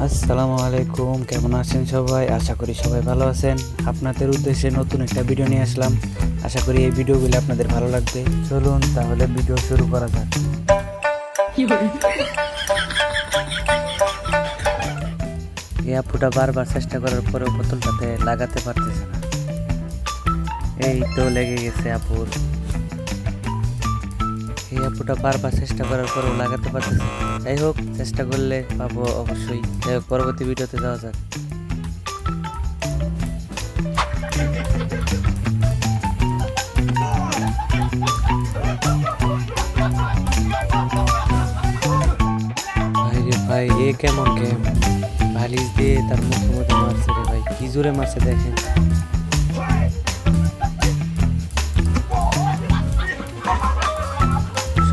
আসসালামু আলাইকুম, কেমন আছেন সবাই? আশা করি সবাই ভালো আছেন। আপনাদের উদ্দেশ্যে নতুন একটা ভিডিও নিয়ে আসলাম। আশা করি এই ভিডিওগুলো আপনাদের ভালো লাগবে। চলুন তাহলে ভিডিও শুরু করা যাক। এই আপুটা বারবার চেষ্টা করার পরেও বোতলটাতে লাগাতে পারতেছে না। এই তো লেগে গেছে আপুর। আপুটা বারবার চেষ্টা করার পরেও লাগাতে পারতেছে যাই হোক, চেষ্টা করলে পাবো অবশ্যই। যাই হোক, পরবর্তী ভিডিওতে যাওয়া যাক। ভাই, এ কেমন গেম ভালিস দিয়ে তার মুখে মধ্যে মারছে রে ভাই। কি জোরে মারছে দেখেন।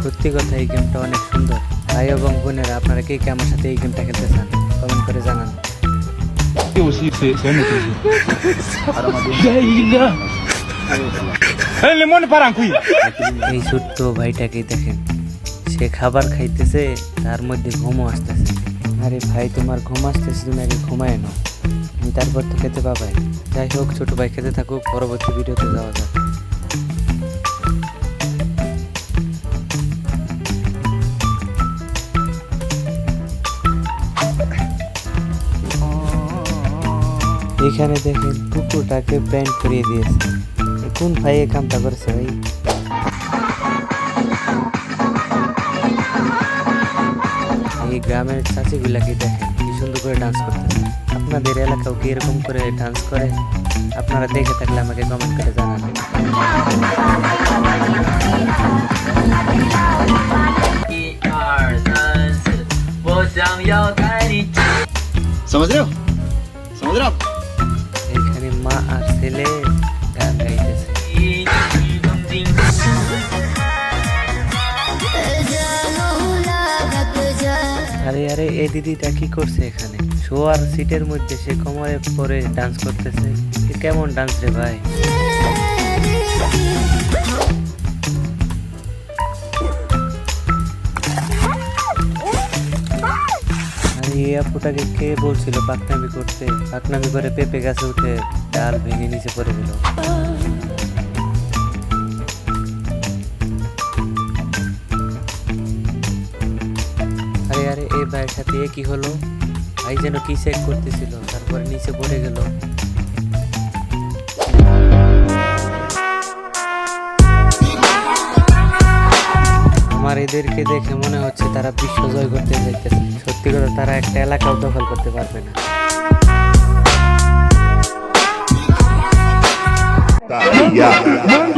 সত্যি কথা, এই গেমটা অনেক সুন্দর। ভাই এবং বোনেরা, আপনারা কে কে আমার সাথে এই গেমটা খেলতে চান? কমেন্ট করে জানান। এই ছোট্ট ভাইটাকে দেখেন, সে খাবার খাইতেছে, তার মধ্যে ঘুমও আসতেছে। আরে ভাই, তোমার ঘুম আসতেছে, তুমি আগে ঘুমায় না আমি তারপর তো খেতে পাবাই। যাই হোক, ছোট ভাই খেতে থাকুক, পরবর্তী ভিডিওতে যাওয়া যাক। এখানে দেখেন কুকুরটাকে ব্যান্ড করিয়ে দিয়েছে। এ কোন ভাই এই কামটা করেছে ভাই? এই গ্রামের চাচিগুলাকে দেখেন কি সুন্দর করে ডান্স করতেছে। আপনাদের এলাকাও কি এরকম করে ডান্স করে? আপনারা দেখে থাকলে আমাকে কমেন্ট করে জানান এখানে মা আর ছেলে গান গাইতেছে। আরে আরে এ দিদিটা কি করছে এখানে? শোয়ার সিটের মধ্যে সে কোমরে পরে ডান্স করতেছে। কেমন ডান্স রে ভাই? এই আপুটাকে কে বলছিল পাকনামি করতে? পাকনামি করে পেঁপে গাছে উঠে ডাল ভেঙে নিচে পড়ে গেল। আরে আরে, এই ভাইয়ের সাথে কি হলো? ভাই যেন কি চেক করতেছিল, তারপরে নিচে পড়ে গেল। আমার এদেরকে দেখে মনে হচ্ছে তারা বিশ্ব জয় করতে চাইতেছে সত্যি কথা, তারা একটা এলাকাও দখল করতে পারবে না ligado?